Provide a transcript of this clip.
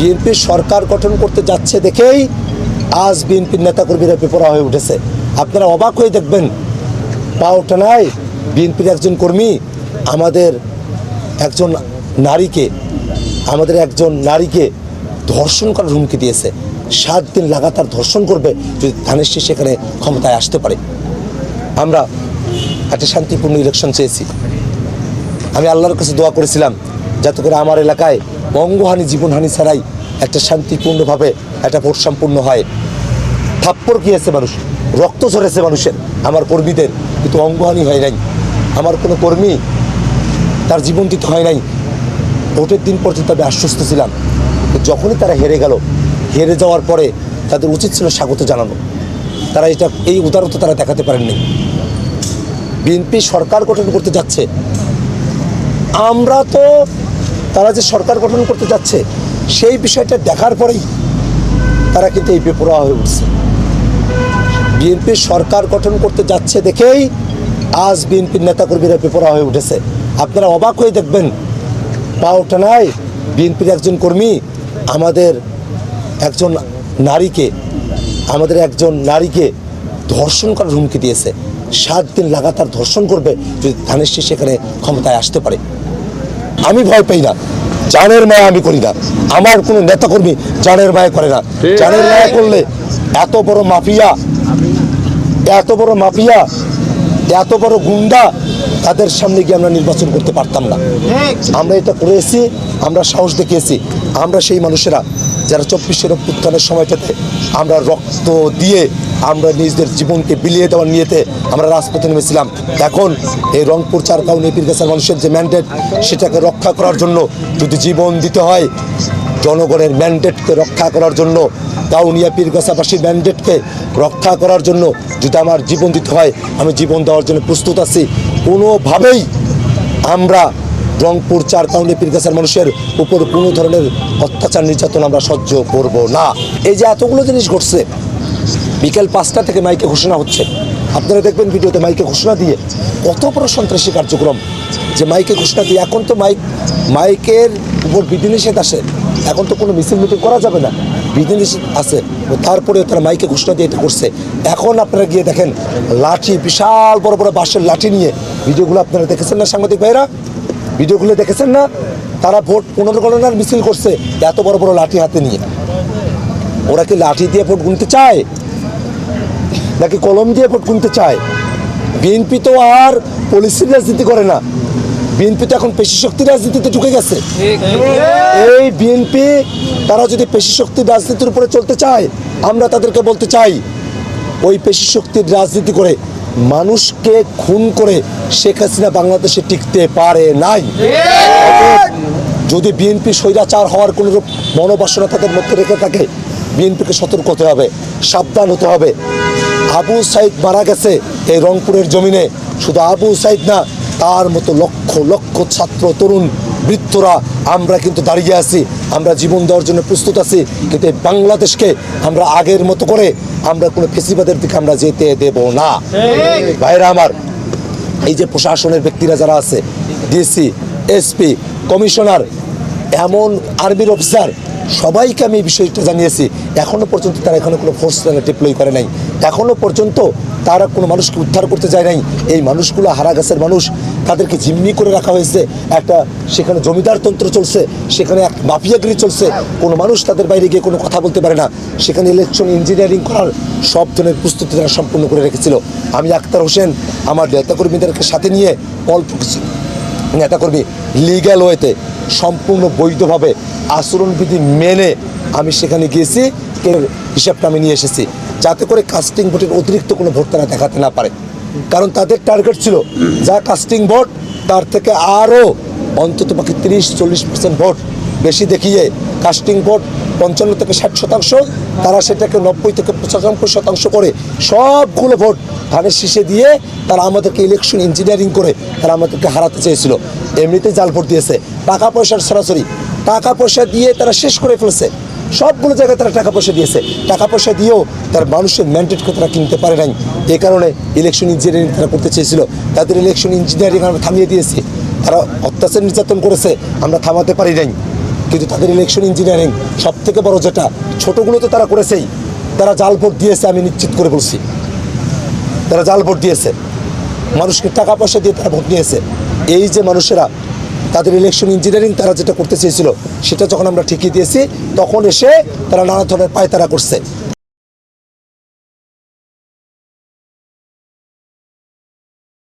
বিএনপির সরকার গঠন করতে যাচ্ছে দেখেই আজ বিএনপির নেতাকর্মীরা বেপরা হয়ে উঠেছে। আপনারা অবাক হয়ে দেখবেন পা ওঠে নাই বিএনপির একজন কর্মী আমাদের একজন নারীকে, আমাদের একজন নারীকে ধর্ষণ করার হুমকি দিয়েছে। সাত দিন লাগাতার ধর্ষণ করবে যদি ধানের শীষ সেখানে ক্ষমতায় আসতে পারে। আমরা একটা শান্তিপূর্ণ ইলেকশন চেয়েছি। আমি আল্লাহর কাছে দোয়া করেছিলাম যাতে করে আমার এলাকায় অঙ্গহানি, জীবনহানি ছাড়াই একটা শান্তিপূর্ণভাবে, একটা ভোট সম্পূর্ণ হয়। থাপ্পড় গিয়েছে মানুষ, রক্ত ঝরেছে মানুষের। আমার কর্মীদের কিন্তু অঙ্গহানি হয় নাই। আমার কোনো কর্মী তার জীবন দিতে হয় নাই। ভোটের দিন পর্যন্ত আমি আশ্বস্ত ছিলাম। যখনই তারা হেরে গেল, হেরে যাওয়ার পরে তাদের উচিত ছিল স্বাগত জানানো। তারা এটা, এই উদারতা তারা দেখাতে পারেননি। বিএনপি সরকার গঠন করতে যাচ্ছে। আমরা তো তারা যে সরকার গঠন করতে যাচ্ছে, সেই বিষয়টা দেখার পরেই তারা কিন্তু এই বেপরোয়া হয়ে উঠছে। বিএনপি সরকার গঠন করতে যাচ্ছে দেখেই আজ বিএনপির নেতাকর্মীরা বেপরোয়া হয়ে উঠেছে। আপনারা অবাক হয়ে দেখবেন, পা ওঠে নাই বিএনপির একজন কর্মী আমাদের একজন নারীকে, আমাদের একজন নারীকে ধর্ষণ করার হুমকি দিয়েছে। সাত দিন লাগাতার ধর্ষণ করবে যদি ধানের সেখানে ক্ষমতায় আসতে পারে। আমি ভয় পাই না। জানের মায়া আমি করি না। আমার কোনো নেতাকর্মী জানের মায়া করে না। জানের মায়া করলে এত বড় মাফিয়া এত বড় মাফিয়া এত বড় গুন্ডা তাদের সামনে গিয়ে আমরা নির্বাচন করতে পারতাম না। আমরা এটা করেছি, আমরা সাহস দেখিয়েছি। আমরা সেই মানুষেরা যারা চব্বিশের অভ্যুত্থানের সময়টাতে আমরা রক্ত দিয়ে আমরা নিজেদের জীবনকে বিলিয়ে দেওয়ার নিয়েতে আমরা রাজপথে নেমেছিলাম, এখন এই রংপুর চারকাউ নেপির গাছের মানুষের যে ম্যান্ডেট সেটাকে রক্ষা করার জন্য যদি জীবন দিতে হয়, জনগণের ম্যান্ডেটকে রক্ষা করার জন্য কাউনিয়া পীরগাছাবাসীর ম্যান্ডেটকে রক্ষা করার জন্য যদি আমার জীবন দিতে হয়, আমি জীবন দেওয়ার জন্য প্রস্তুত আছি। কোনোভাবেই আমরা রংপুর চার কাউনি পীরগাছার মানুষের উপর কোনো ধরনের অত্যাচার নির্যাতন আমরা সহ্য করব না। এই যে এতগুলো জিনিস ঘটছে, বিকেল পাঁচটা থেকে মাইকে ঘোষণা হচ্ছে। আপনারা দেখবেন ভিডিওতে মাইকে ঘোষণা দিয়ে কত বড় সন্ত্রাসী কার্যক্রম। যে মাইকে ঘোষণা দিয়ে এখন তো মাইক, মাইকের উপর বিধিনিষেধ আসে। এখন তো কোনো মিছিল মিটিং করা যাবে না। বিধিনিষেধ আছে ও তারপরেও তারা মাইকে ঘোষণা দিয়ে এটা করছে। এখন আপনারা গিয়ে দেখেন, লাঠি, বিশাল বড় বড় বাঁশের লাঠি নিয়ে ভিডিওগুলো আপনারা দেখেছেন না, সাংবাদিক ভাইরা? ভিডিওগুলো দেখেছেন না? তারা ভোট পুনর্গণনার মিছিল করছে এত বড় বড় লাঠি হাতে নিয়ে। ওরা কি লাঠি দিয়ে ভোট গুনতে চায়? নাকি কলম দিয়ে ভোট গুনতে চায়? বিএনপি তো আর পলিসির রাজনীতি করে না। বিএনপি তো এখন পেশি শক্তির রাজনীতিতে ঢুকে গেছে। এই বিএনপি, তারা যদি পেশি শক্তির রাজনীতির উপরে চলতে চায়, আমরা তাদেরকে বলতে চাই, ওই পেশি শক্তির রাজনীতি করে মানুষকে খুন করে শেখ হাসিনা বাংলাদেশে টিকতে পারে নাই। যদি বিএনপি স্বৈরাচার হওয়ার কোনো রূপ মনোবাসনা তাদের মধ্যে রেখে থাকে, বিএনপিকে সতর্ক হতে হবে, সাবধান হতে হবে। আবু সাইদ মারা গেছে এই রংপুরের জমিনে। শুধু আবু সাইদ না তার মতো লক্ষ লক্ষ ছাত্র, তরুণ বৃত্তরা আমরা কিন্তু দাঁড়িয়ে আছি। আমরা জীবন দেওয়ার জন্য প্রস্তুত আছি। কিন্তু এই বাংলাদেশকে আমরা আগের মতো করে আমরা কোনো ফেসিবাদের দিকে আমরা যেতে দেব না। ভাইরা আমার, এই যে প্রশাসনের ব্যক্তিরা যারা আছে, ডিসি, এসপি, কমিশনার, এমন আর্মির অফিসার সবাইকে আমি এই বিষয়টা জানিয়েছি। এখনও পর্যন্ত তারা এখানে কোনো ফোর্স ডিপ্লয় করে নাই। এখনও পর্যন্ত তারা কোনো মানুষকে উদ্ধার করতে যায় নাই। এই মানুষগুলো হারা গাছের মানুষ। তাদেরকে জিম্মি করে রাখা হয়েছে। একটা সেখানে জমিদার তন্ত্র চলছে। সেখানে এক মাফিয়াগিরি চলছে। কোনো মানুষ তাদের বাইরে গিয়ে কোনো কথা বলতে পারে না। সেখানে ইলেকশন ইঞ্জিনিয়ারিং করার সব ধরনের প্রস্তুতি তারা সম্পূর্ণ করে রেখেছিল। আমি আক্তার হোসেন, আমার নেতাকর্মীদেরকে সাথে নিয়ে অল্প কিছু নেতাকর্মী লিগ্যাল ওয়েতে সম্পূর্ণ বৈধভাবে আচরণবিধি মেনে আমি সেখানে গিয়েছি হিসাবটা আমি নিয়ে এসেছি। যাতে করে কাস্টিং ভোটের অতিরিক্ত কোনো ভোট তারা দেখাতে না পারে। কারণ তাদের টার্গেট ছিল যা কাস্টিং ভোট তার থেকে আরও অন্তত বাকি তিরিশ, চল্লিশ পার্সেন্ট ভোট বেশি দেখিয়ে কাস্টিং ভোট পঞ্চান্ন থেকে ষাট শতাংশ, তারা সেটাকে নব্বই থেকে পঁচানব্বই শতাংশ করে সবগুলো ভোট ধানের শীষে দিয়ে তারা আমাদেরকে ইলেকশন ইঞ্জিনিয়ারিং করে তারা আমাদেরকে হারাতে চেয়েছিল। এমনিতে জাল ভোট দিয়েছে। টাকা পয়সার সরাসরি। টাকা পয়সা দিয়ে তারা শেষ করে ফেলেছে। সবগুলো জায়গায় তারা টাকা পয়সা দিয়েছে। টাকা পয়সা দিয়েও তার মানুষের ম্যান্ডেটকে তারা কিনতে পারে নাই। এই কারণে ইলেকশন ইঞ্জিনিয়ারিং তারা করতে চেয়েছিল। তাদের ইলেকশন ইঞ্জিনিয়ারিং আমরা থামিয়ে দিয়েছি। তারা অত্যাচার নির্যাতন করেছে। আমরা থামাতে পারি নাই। কিন্তু তাদের ইলেকশন ইঞ্জিনিয়ারিং সব থেকে বড় যেটা, ছোটোগুলো তো তারা করেছেই। তারা জাল ভোট দিয়েছে, আমি নিশ্চিত করে বলছি। তারা জাল ভোট দিয়েছে। মানুষকে টাকা পয়সা দিয়ে তারা ভোট নিয়েছে। এই যে মানুষেরা, তাদের ইলেকশন ইঞ্জিনিয়ারিং তারা যেটা করতে চেয়েছিল, সেটা যখন আমরা ঠিকই দিয়েছি, তখন এসে তারা নানা ধরনের পায়তারা করছে।